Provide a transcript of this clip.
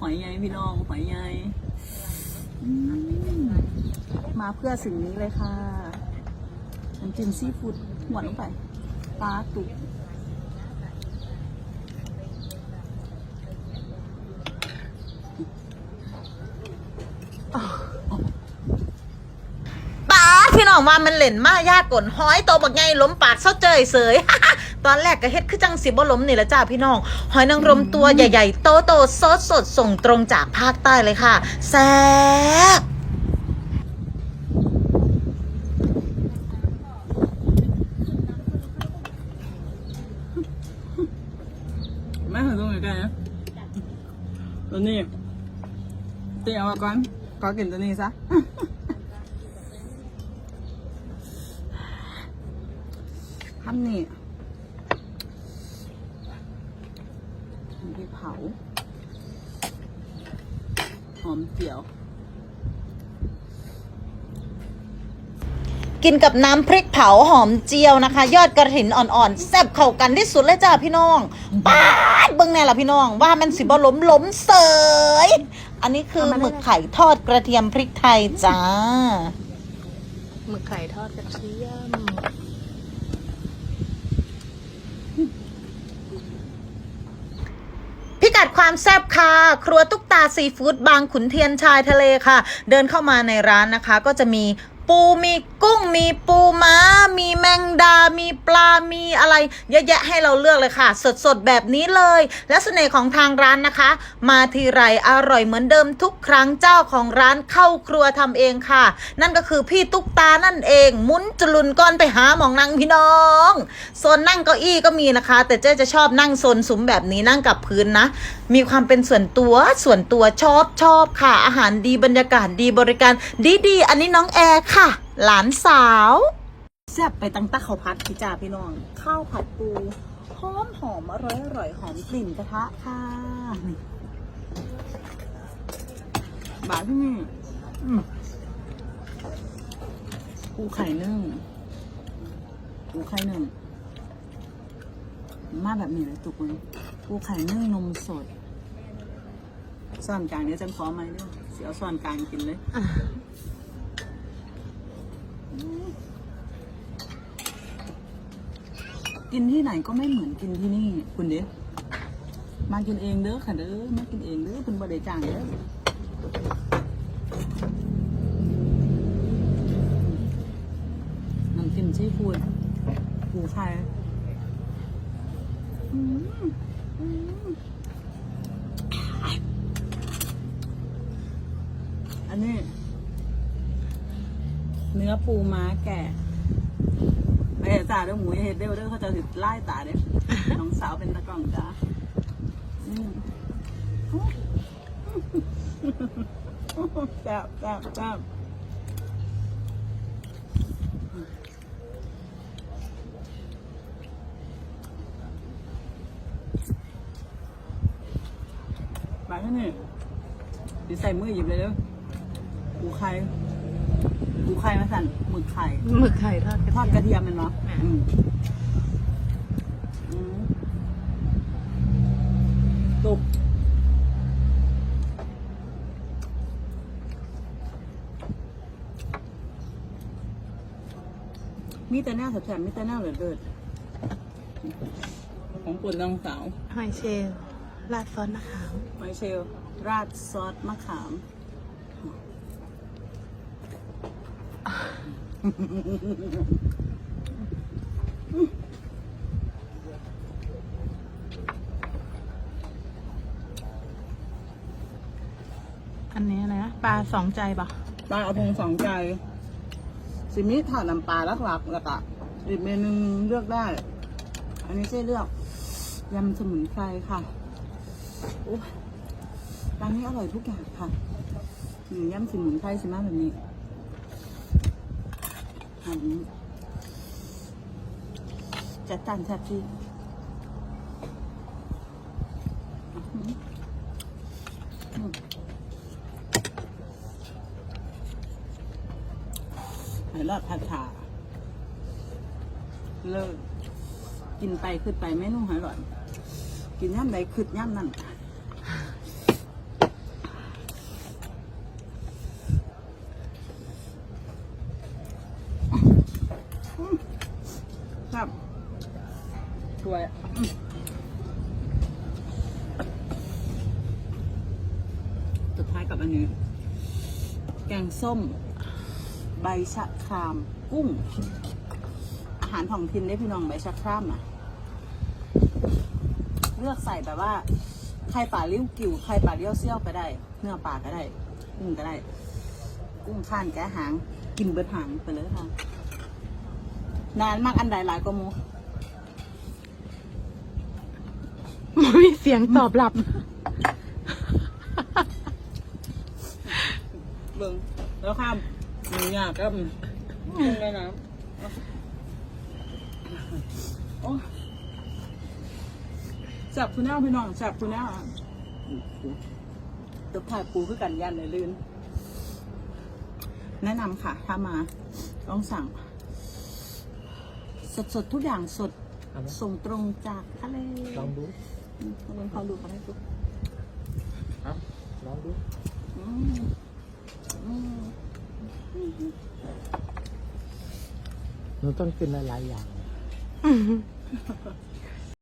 หอยใหญ่พี่น้องหอยใหญ่มาเพื่อสิ่งนี้เลยค่ะน้ำจิ้มซีฟู้ดหวานลงไปปลาตุกป้าพี่น้องว่ามันเล่นมายากกลห้อยโตบักไงล้มปากเศร้าเจยเสย ตอนแรกก็เฮ็ดคือจังสิบ่ล้มนี่แหละจ้าพี่น้อง หอยนางรมตัวใหญ่ ๆ โตโตๆซดสดส่งตรงจากภาคใต้เลยค่ะ แซ่บไม่ถึงตรงไหนกันนะตัวนี้เตียวก่อนก็กินตัวนี้ซะทำนี่ทำพริกเผา หอมเจียว กินกับน้ำพริกเผาหอมเจียวนะคะ ยอดกระถินอ่อนๆแซ่บเข้ากันที่สุดเลยจ้าพี่น้องป้าดเบิ่งแน่ล่ะพี่น้อง ว่ามันสิบ่ล้มล้มเสย อันนี้คือหมึกไข่ทอดกระเทียมพริกไทยจ้า หมึกไข่ทอดกระเทียม พิกัด ความแซ่บค่ะ ครัวตุ๊กตาซีฟู้ดบางขุนเทียนชายทะเลค่ะ เดินเข้ามาในร้านนะคะ ก็จะมี ปูมีกุ้งมีปูม้า มีแมงดา มีปลา มีอะไร เยอะแยะให้เราเลือกเลยค่ะ สดๆ แบบนี้เลย และเสน่ห์ของทางร้านนะคะ มาทีไรอร่อยเหมือนเดิมทุกครั้งเจ้าของร้านเข้าครัวทำเองค่ะ นั่นก็คือพี่ตุ๊กตานั่นเอง มุนจลุนก้อนไปหาหมองนั่งพี่น้องโซนนั่งเก้าอี้ก็มีนะคะ แต่เจ๊จะชอบนั่งโซนซุ้มแบบนี้นั่งกับพื้นนะ มีความเป็นส่วนตัวส่วนตัวชอบชอบค่ะ อาหารดีบรรยากาศดีบริการดีดีๆอันนี้น้องแอร์ค่ะ หลานสาวแซ่บไปตั้งแตะข้าวผัดพี่จ่าพี่น้อง ข้าวผัดปูหอมหอมอร่อยอร่อยหอมกลิ่นกระทะค่ะบาที่นี่ปูไข่นึ่งปูไข่นึ่งมาแบบนี้เลยตุกเลยปูไข่นึ่งนมสดซ่อนกลางเดี๋ยจังขอไหมาด้วยเสียวซ่อนกลางกินเลย กินที่ไหนก็ไม่เหมือนกินที่นี่ คุณเด้มากินเองเด้อค่ะเด้อมากินเองเด้อคุณบริจางเด้อน้ำจิ้มซีฟู้ดปูไข่อันนี้ เนื้อปูม้าแก่ ไม่เห็นจ่าเด้อหมูอย่าเห็ดเด้อเด้อเขาจะติดไล่ตาเด้อน้องสาวเป็นตะกล่องจ้าอืมแซ่บแซ่บแซ่บไปแค่นี้ดิใส่มือหยิบเลยเด้อปูไข่ปูไข่มาสั่นหมึกไข่หมึกไข่ทอดกระทอดกเทีระยมเทียมมันเนาะอะอืมอืมตุกมีแต่หน้าแสบๆมีแต่หน้าเหลือเกิดของปุ่นน้องสาวหอยเชลล์ราดซอสมะขามไมเชลราดซอสมะขาม อันนี้อะไรนะปลาสองใจปะปลาเอาพงสองใจสิมิถาดน้ำปลาหลักๆแล้วก็อีกเมนูเลือกได้ อันนี้เจ๊เลือกยำสมุนไพรค่ะร้านนี้อร่อยทุกอย่างค่ะหนึ่งยำสมุนไพรสิมาแบบนี้ อันนี้จัดจานแซ่บจีอื้อหืออืมหอยรอดผัดฉาเลิกกินไปขึ้นไปไม่นุ่งหอยหลอด กินย่ำใดขึ้นย่ำนั่น กับอันนี้ แกงส้ม ใบชะคราม กุ้ง อาหารท้องถิ่นได้พี่น้องใบชะครามอะ เลือกใส่แบบว่าไข่ป่าเลี้ยวกิ่วไข่ป่าเลี้ยวเซี่ยวก็ได้ เนื้อปลาก็ได้ กุ้งก็ได้ กุ้งข้านแกะหาง กินเบิดหางไปเลยค่ะ นานมากอันใดหลายกว่ามูไม่มีเสียงตอบรับ เบิ่งแล้วข้ามหมูหยาบก็มึงได้นะโอ้จับคุณแน่พี่น้องจับคุณแน่ตัวถ่ายปูคือกันยันเลยลื่น แนะนำค่ะ ถ้ามาต้องสั่ง สดสดๆทุกอย่างสดเอาไหมส่งตรงจากทะเลลองดูอืมลองเขาดูเขาให้ดู ครับลองดู อืมอืม หนูต้องกินหลายๆอย่าง